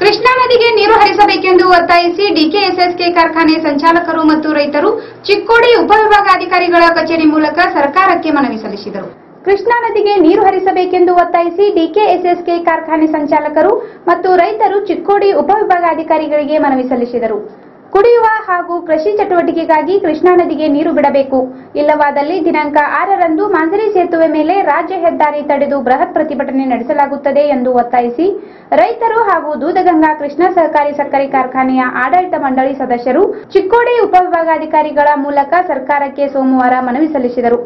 ಕೃಷ್ಣಾ ನದಿಗೆ ನೀರು ಹರಿಸಬೇಕೆಂದು ಒತ್ತಾಯಿಸಿ ಡಿಕೆಎಸ್ಎಸ್ಕೆ ಕಾರ್ಖಾನೆ ಸಂಚಾಲಕರು ಮತ್ತು ರೈತರು ಚಿಕ್ಕೋಡಿ ಉಪವಿಭಾಗಾಧಿಕಾರಿಗಳ ಕಚೇರಿ ಮೂಲಕ ಸರ್ಕಾರಕ್ಕೆ ಮನವಿ ಸಲ್ಲಿಸಿದರು. ಕೃಷ್ಣಾ ನದಿಗೆ ನೀರು ಹರಿಸಬೇಕೆಂದು ಒತ್ತಾಯಿಸಿ ಡಿಕೆಎಸ್ಎಸ್ಕೆ ಕಾರ್ಖಾನೆ ಸಂಚಾಲಕರು ಮತ್ತು ರೈತರು ಚಿಕ್ಕೋಡಿ ಉಪವಿಭಾಗಾಧಿಕಾರಿಗಳಿಗೆ ಮನವಿ ಸಲ್ಲಿಸಿದರು. ಕುಡಿಯುವ ಹಾಗೂ ಕೃಷಿ ಚಟುವಟಿಕೆಗಾಗಿ ಕೃಷ್ಣಾ ನದಿಗೆ ನೀರು ಬಿಡಬೇಕು. ಇಲ್ಲವಾದಲ್ಲಿ ದಿನಾಂಕ ಆರರಂದು ಮಾಂಜರಿ ಸೇತುವೆ ಮೇಲೆ ರಾಜ್ಯ ಹೆದ್ದಾರಿ ತಡೆದು ಬೃಹತ್ ಪ್ರತಿಭಟನೆ ನಡೆಸಲಾಗುತ್ತದೆ ಎಂದು ಒತ್ತಾಯಿಸಿ, ರೈತರು ಹಾಗೂ ದೂದಗಂಗಾ ಕೃಷ್ಣ ಸಹಕಾರಿ ಸಕ್ಕರೆ ಕಾರ್ಖಾನೆಯ ಆಡಳಿತ ಮಂಡಳಿ ಸದಸ್ಯರು ಚಿಕ್ಕೋಡಿ ಉಪವಿಭಾಗಾಧಿಕಾರಿಗಳ ಮೂಲಕ ಸರ್ಕಾರಕ್ಕೆ ಸೋಮವಾರ ಮನವಿ ಸಲ್ಲಿಸಿದರು.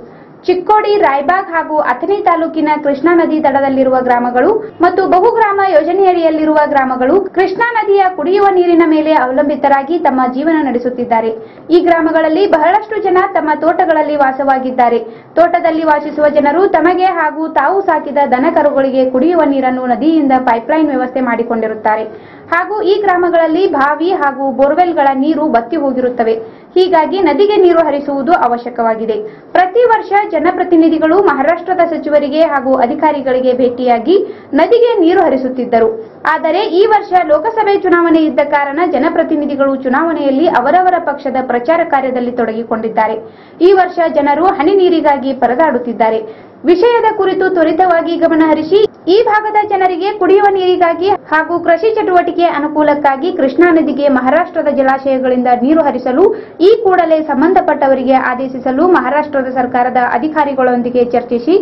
ಚಿಕ್ಕೋಡಿ, ರಾಯ್ಬಾಗ್ ಹಾಗೂ ಅಥಣಿ ತಾಲೂಕಿನ ಕೃಷ್ಣಾ ನದಿ ದಡದಲ್ಲಿರುವ ಗ್ರಾಮಗಳು ಮತ್ತು ಬಹುಗ್ರಾಮ ಯೋಜನೆಯಡಿಯಲ್ಲಿರುವ ಗ್ರಾಮಗಳು ಕೃಷ್ಣಾ ನದಿಯ ಕುಡಿಯುವ ನೀರಿನ ಮೇಲೆ ಅವಲಂಬಿತರಾಗಿ ತಮ್ಮ ಜೀವನ ನಡೆಸುತ್ತಿದ್ದಾರೆ. ಈ ಗ್ರಾಮಗಳಲ್ಲಿ ಬಹಳಷ್ಟು ಜನ ತಮ್ಮ ತೋಟಗಳಲ್ಲಿ ವಾಸವಾಗಿದ್ದಾರೆ. ತೋಟದಲ್ಲಿ ವಾಸಿಸುವ ಜನರು ತಮಗೆ ಹಾಗೂ ತಾವು ಸಾಕಿದ ದನ ಕರುಗಳಿಗೆ ಕುಡಿಯುವ ನೀರನ್ನು ನದಿಯಿಂದ ಪೈಪ್ಲೈನ್ ವ್ಯವಸ್ಥೆ ಮಾಡಿಕೊಂಡಿರುತ್ತಾರೆ. ಹಾಗೂ ಈ ಗ್ರಾಮಗಳಲ್ಲಿ ಬಾವಿ ಹಾಗೂ ಬೋರ್ವೆಲ್ಗಳ ನೀರು ಬತ್ತಿ ಹೋಗಿರುತ್ತವೆ. ಹೀಗಾಗಿ ನದಿಗೆ ನೀರು ಹರಿಸುವುದು ಅವಶ್ಯಕವಾಗಿದೆ. ಪ್ರತಿ ವರ್ಷ ಜನಪ್ರತಿನಿಧಿಗಳು ಮಹಾರಾಷ್ಟ್ರದ ಸಚಿವರಿಗೆ ಹಾಗೂ ಅಧಿಕಾರಿಗಳಿಗೆ ಭೇಟಿಯಾಗಿ ನದಿಗೆ ನೀರು ಹರಿಸುತ್ತಿದ್ದರು. ಆದರೆ ಈ ವರ್ಷ ಲೋಕಸಭೆ ಚುನಾವಣೆ ಇದ್ದ ಕಾರಣ ಜನಪ್ರತಿನಿಧಿಗಳು ಚುನಾವಣೆಯಲ್ಲಿ ಅವರವರ ಪಕ್ಷದ ಪ್ರಚಾರ ಕಾರ್ಯದಲ್ಲಿ ತೊಡಗಿಕೊಂಡಿದ್ದಾರೆ. ಈ ವರ್ಷ ಜನರು ಹನಿ ನೀರಿಗಾಗಿ ಪರದಾಡುತ್ತಿದ್ದಾರೆ. ವಿಷಯದ ಕುರಿತು ತ್ವರಿತವಾಗಿ ಗಮನಹರಿಸಿ ಈ ಭಾಗದ ಜನರಿಗೆ ಕುಡಿಯುವ ನೀರಿಗಾಗಿ ಹಾಗೂ ಕೃಷಿ ಚಟುವಟಿಕೆ ಅನುಕೂಲಕ್ಕಾಗಿ ಕೃಷ್ಣಾ ನದಿಗೆ ಮಹಾರಾಷ್ಟ್ರದ ಜಲಾಶಯಗಳಿಂದ ನೀರು ಹರಿಸಲು, ಈ ಕೂಡಲೇ ಸಂಬಂಧಪಟ್ಟವರಿಗೆ ಆದೇಶಿಸಲು ಮಹಾರಾಷ್ಟ್ರದ ಸರ್ಕಾರದ ಅಧಿಕಾರಿಗಳೊಂದಿಗೆ ಚರ್ಚಿಸಿ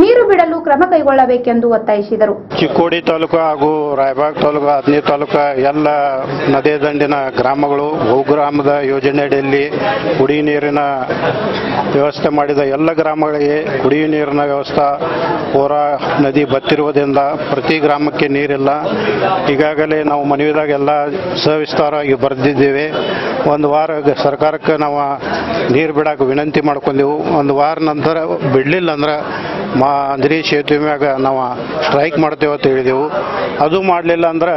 ನೀರು ಬಿಡಲು ಕ್ರಮ ಕೈಗೊಳ್ಳಬೇಕೆಂದು ಒತ್ತಾಯಿಸಿದರು. ಚಿಕ್ಕೋಡಿ ತಾಲೂಕು ಹಾಗೂ ರಾಯಬಾಗ್ ತಾಲೂಕು ಅದ್ನಿ ತಾಲೂಕು, ಎಲ್ಲ ನದಿ ದಂಡಿನ ಗ್ರಾಮಗಳು ಬಹುಗ್ರಾಮದ ಯೋಜನೆಯಡಿಯಲ್ಲಿ ಕುಡಿ ನೀರಿನ ವ್ಯವಸ್ಥೆ ಮಾಡಿದ ಎಲ್ಲ ಗ್ರಾಮಗಳಿಗೆ ಕುಡಿಯುವ ನೀರಿನ ವ್ಯವಸ್ಥೆ ಹೋರ ನದಿ ಬತ್ತಿರುವುದರಿಂದ ಪ್ರತಿ ಗ್ರಾಮಕ್ಕೆ ನೀರಿಲ್ಲ. ಈಗಾಗಲೇ ನಾವು ಮನವಿದಾಗ ಎಲ್ಲ ಸವಿಸ್ತಾರವಾಗಿ ಬರೆದಿದ್ದೇವೆ. ಒಂದು ವಾರ ಸರ್ಕಾರಕ್ಕೆ ನಾವು ನೀರು ಬಿಡಕ್ಕೆ ವಿನಂತಿ ಮಾಡ್ಕೊಂಡೆವು. ಒಂದು ವಾರ ನಂತರ ಬಿಡಲಿಲ್ಲ ಅಂದ್ರೆ ಮಾ ಅಂದ್ರಿ ಸೇತುವೆ ಮ್ಯಾಗ ನಾವು ಸ್ಟ್ರೈಕ್ ಮಾಡ್ತೇವೆ ಅಂತ ಹೇಳಿದೆವು. ಅದು ಮಾಡಲಿಲ್ಲ ಅಂದ್ರೆ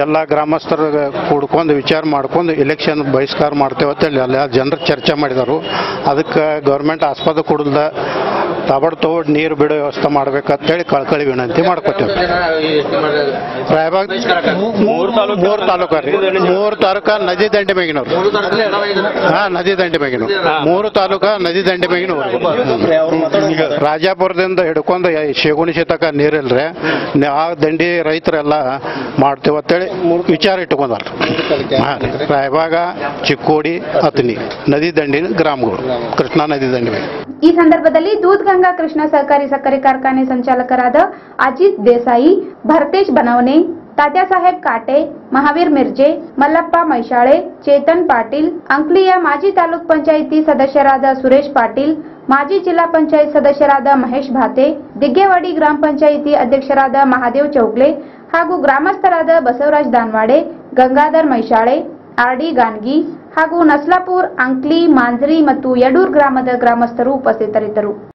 ಎಲ್ಲ ಗ್ರಾಮಸ್ಥರ ಕೂಡ್ಕೊಂಡು ವಿಚಾರ ಮಾಡ್ಕೊಂಡು ಇಲೆಕ್ಷನ್ ಬಹಿಷ್ಕಾರ ಮಾಡ್ತೇವೆ ಅಂತ ಹೇಳಿ ಎಲ್ಲ ಜನರು ಚರ್ಚೆ ಮಾಡಿದರು. ಅದಕ್ಕೆ ಗೌರ್ಮೆಂಟ್ ಆಸ್ಪದ ಕೊಡಲ್ದ. ತಬಡ್ ತಗೊಂಡು ನೀರು ಬಿಡೋ ವ್ಯವಸ್ಥೆ ಮಾಡ್ಬೇಕಂತೇಳಿ ಕಳ್ಕಳಿ ವಿನಂತಿ ಮಾಡ್ಕೊತೇವೆ. ರಾಯಬಾಗ್ ಮೂರು ತಾಲೂಕು ಮೂರು ತಾಲೂಕು ರೀ. ಮೂರು ತಾಲೂಕ ನದಿ ದಂಡೆ ಮೇಗಿನವ್ರು. ಹಾ ನದಿ ದಂಡೆ ಮೇಗಿನವ್ರು. ಮೂರು ತಾಲೂಕ ನದಿ ದಂಡೆ ಮೇಗಿನವ್ರು. ರಾಜಾಪುರದಿಂದ ಹಿಡ್ಕೊಂಡು ಶೇಗುಣಿ ಶೇಗುಣಿಸಿ ತಕ ನೀರಿಲ್ರಿ ಆ ದಂಡಿ ರೈತರೆಲ್ಲ ಮಾಡ್ತೇವೆ ಅಂತೇಳಿ ವಿಚಾರ ಇಟ್ಕೊಂಡಾರ ಹಾ ರಾಯಬಾಗ ಚಿಕ್ಕೋಡಿ ಅತ್ನಿ ನದಿ ದಂಡಿನ ಗ್ರಾಮಗಳು ಕೃಷ್ಣಾ ನದಿ ದಂಡೆ ಈ ಸಂದರ್ಭದಲ್ಲಿ ದೂದ್ಗಂಗಾ ಕೃಷ್ಣ ಸಹಕಾರಿ ಸಕ್ಕರೆ ಕಾರ್ಖಾನೆ ಸಂಚಾಲಕರಾದ ಅಜಿತ್ ದೇಸಾಯಿ ಭರತೇಶ್ ಬನವನೆ ತಾತ್ಯಾಸಾಹೇಬ್ ಕಾಟೆ ಮಹಾವೀರ್ ಮಿರ್ಜೆ ಮಲ್ಲಪ್ಪ ಮೈಶಾಳೆ ಚೇತನ್ ಪಾಟೀಲ್ ಅಂಕ್ಲಿಯ ಮಾಜಿ ತಾಲೂಕ್ ಪಂಚಾಯಿತಿ ಸದಸ್ಯರಾದ ಸುರೇಶ್ ಪಾಟೀಲ್ ಮಾಜಿ ಜಿಲ್ಲಾ ಪಂಚಾಯತ್ ಸದಸ್ಯರಾದ ಮಹೇಶ್ ಭಾತೆ ದಿಗ್ಗೇವಾಡಿ ಗ್ರಾಮ ಪಂಚಾಯಿತಿ ಅಧ್ಯಕ್ಷರಾದ ಮಹಾದೇವ್ ಚೌಗ್ಲೆ ಹಾಗೂ ಗ್ರಾಮಸ್ಥರಾದ ಬಸವರಾಜ್ ದಾನ್ವಾಡೆ ಗಂಗಾಧರ್ ಮೈಶಾಳೆ ಆರ್ಡಿ ಗಾನ್ಗಿ ಹಾಗೂ ನಸ್ಲಾಪುರ್ ಅಂಕ್ಲಿ ಮಾಂಜ್ರಿ ಮತ್ತು ಯಡೂರ್ ಗ್ರಾಮದ ಗ್ರಾಮಸ್ಥರು ಉಪಸ್ಥಿತರಿದ್ದರು